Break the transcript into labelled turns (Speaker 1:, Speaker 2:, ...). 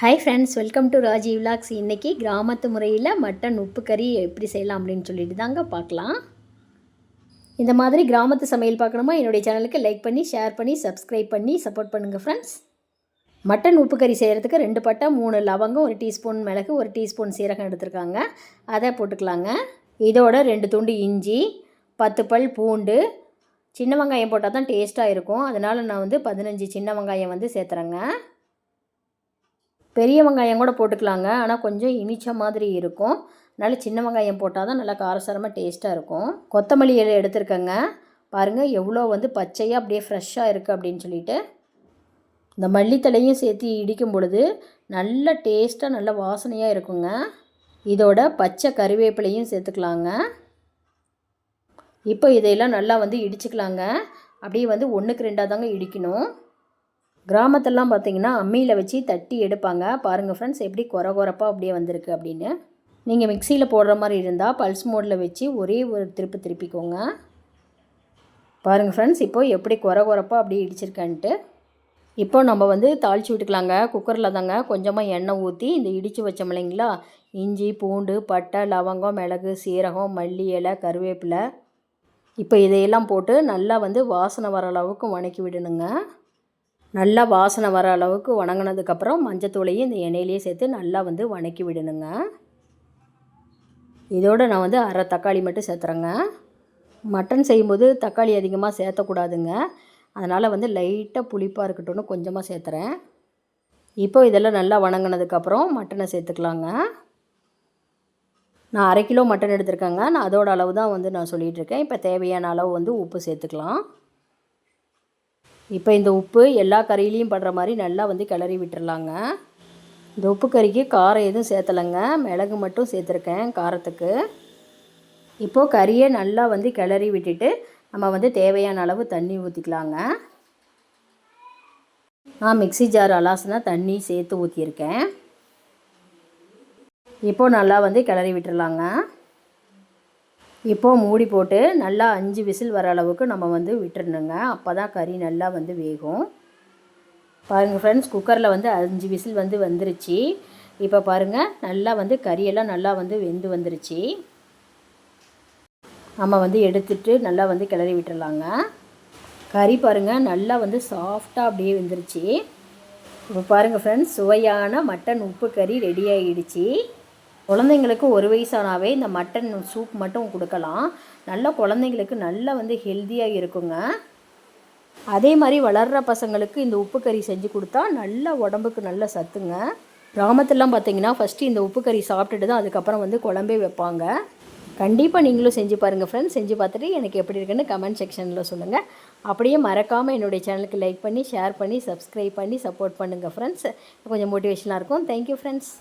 Speaker 1: Hi friends welcome to Raji vlogs இன்றைக்கி கிராமத்து முறையில் மட்டன் உப்பு கறி எப்படி செய்யலாம் அப்படின்னு சொல்லிட்டு தாங்க பார்க்கலாம். இந்த மாதிரி கிராமத்து சமையல் பார்க்கணுமா? என்னுடைய சேனலுக்கு லைக் பண்ணி ஷேர் பண்ணி சப்ஸ்கிரைப் பண்ணி சப்போர்ட் பண்ணுங்கள் ஃப்ரெண்ட்ஸ் மட்டன் உப்பு கறி செய்கிறதுக்கு ரெண்டு பட்டை மூணு லவங்கம் ஒரு டீஸ்பூன் மிளகு ஒரு டீஸ்பூன் சீரகம் எடுத்துருக்காங்க. அதை போட்டுக்கலாங்க. இதோட ரெண்டு துண்டு இஞ்சி பத்து பல் பூண்டு சின்ன வெங்காயம் போட்டால் தான் டேஸ்ட்டாக இருக்கும். அதனால் நான் வந்து பதினஞ்சு சின்ன வெங்காயம் வந்து சேர்த்துறேங்க. பெரிய வெங்காயம் கூட போட்டுக்கலாங்க. ஆனால் கொஞ்சம் இனிச்ச மாதிரி இருக்கும். அதனால் சின்ன வெங்காயம் போட்டால் தான் நல்லா காரசாரமாக டேஸ்ட்டாக இருக்கும். கொத்தமல்லி இலை எடுத்துருக்கேங்க. பாருங்கள் எவ்வளோ வந்து பச்சையாக அப்படியே ஃப்ரெஷ்ஷாக இருக்குது அப்படின்னு சொல்லிட்டு. இந்த மல்லித்தலையும் சேர்த்து இடிக்கும் பொழுது நல்ல டேஸ்ட்டாக நல்ல வாசனையாக இருக்குங்க. இதோட பச்சை கருவேப்பிலையும் சேர்த்துக்கலாங்க. இப்போ இதையெல்லாம் நல்லா வந்து இடிச்சுக்கலாங்க. அப்படியே வந்து ஒன்றுக்கு ரெண்டாக தாங்க இடிக்கணும். கிராமத்திலலாம் பார்த்தீங்கன்னா அம்மியில் வச்சு தட்டி எடுப்பாங்க. பாருங்கள் ஃப்ரெண்ட்ஸ் எப்படி குறை குறப்பாக அப்படியே வந்திருக்கு அப்படின்னு. நீங்கள் மிக்சியில் போடுற மாதிரி இருந்தால் பல்ஸ் மோடில் வச்சு ஒரே ஒரு திருப்பு திருப்பிக்கோங்க. பாருங்கள் ஃப்ரெண்ட்ஸ் இப்போது எப்படி குறை குறப்பாக அப்படியே இடிச்சிருக்கேன்ட்டு. இப்போ நம்ம வந்து தாளித்து விட்டுக்கலாங்க. குக்கரில் தாங்க கொஞ்சமாக எண்ணெய் ஊற்றி இந்த இடித்து வச்சோம் இல்லைங்களா? இஞ்சி பூண்டு பட்டை லவங்கம் மிளகு சீரகம் மல்லி இலை கருவேப்பிலை. இப்போ இதையெல்லாம் போட்டு நல்லா வந்து வாசனை வர அளவுக்கு வணக்கி விடணுங்க. நல்லா வாசனை வர அளவுக்கு வணங்கினதுக்கப்புறம் மஞ்சத்தூளையும் இந்த எண்ணெயிலேயே சேர்த்து நல்லா வந்து வணக்கி விடணுங்க. இதோடு நான் வந்து அரை தக்காளி மட்டும் சேர்த்துறேங்க. மட்டன் செய்யும்போது தக்காளி அதிகமாக சேர்த்தக்கூடாதுங்க. அதனால் வந்து லைட்டாக புளிப்பாக இருக்கட்டும்னு கொஞ்சமாக சேர்த்துறேன். இப்போ இதெல்லாம் நல்லா வணங்கினதுக்கப்புறம் மட்டனை சேர்த்துக்கலாங்க. நான் அரை கிலோ மட்டன் எடுத்திருக்கேங்க. நான் அதோட அளவு தான் வந்து நான் சொல்லிகிட்ருக்கேன் இப்போ தேவையான அளவு வந்து உப்பு சேர்த்துக்கலாம். இப்போ இந்த உப்பு எல்லா கறியிலையும் படுற மாதிரி நல்லா வந்து கிளறி விட்டுறலாங்க. இந்த உப்பு கறிக்கு காரம் எதுவும் சேர்த்தலைங்க. மிளகு மட்டும் சேர்த்துருக்கேன் காரத்துக்கு. இப்போது கறியை நல்லா வந்து கிளறி விட்டுட்டு நம்ம வந்து தேவையான அளவு தண்ணி ஊற்றிக்கலாங்க நான் மிக்சி ஜார் அலாசினா தண்ணி சேர்த்து ஊற்றியிருக்கேன் இப்போது நல்லா வந்து கிளறி விட்டுடலாங்க இப்போது மூடி போட்டு நல்லா அஞ்சு விசில் வர அளவுக்கு நம்ம வந்து விட்டுருணுங்க அப்போ தான் கறி நல்லா வந்து வேகும். பாருங்கள் ஃப்ரெண்ட்ஸ் குக்கரில் வந்து அஞ்சு விசில் வந்து வந்துருச்சு. இப்போ பாருங்கள் நல்லா வந்து கறியெல்லாம் நல்லா வந்து வெந்து வந்துருச்சு. நம்ம வந்து எடுத்துட்டு நல்லா வந்து கிளறி விட்டுடலாங்க கறி பாருங்கள் நல்லா வந்து சாஃப்டாக அப்படியே வெந்துருச்சு. இப்போ பாருங்கள் ஃப்ரெண்ட்ஸ் சுவையான மட்டன் உப்பு கறி ரெடி ஆகிடுச்சு குழந்தைங்களுக்கு ஒரு வயசானாவே இந்த மட்டன் சூப் மட்டும் கொடுக்கலாம். நல்ல குழந்தைங்களுக்கு நல்லா வந்து ஹெல்த்தியாக இருக்குங்க. அதே மாதிரி வளர்கிற பசங்களுக்கு இந்த உப்பு கறி செஞ்சு கொடுத்தா நல்ல உடம்புக்கு நல்ல சத்துங்க. கிராமத்துலலாம் பார்த்தீங்கன்னா ஃபஸ்ட்டு இந்த உப்பு கறி சாப்பிட்டுட்டு தான் அதுக்கப்புறம் வந்து குழம்பே வைப்பாங்க. கண்டிப்பாக நீங்களும் செஞ்சு பாருங்கள் ஃப்ரெண்ட்ஸ் செஞ்சு பார்த்துட்டு எனக்கு எப்படி இருக்குன்னு கமெண்ட் செக்ஷனில் சொல்லுங்கள் அப்படியே மறக்காமல் என்னுடைய சேனலுக்கு லைக் பண்ணி ஷேர் பண்ணி சப்ஸ்கிரைப் பண்ணி சப்போர்ட் பண்ணுங்கள் ஃப்ரெண்ட்ஸ் கொஞ்சம் மோட்டிவேஷனாக இருக்கும். Thank you friends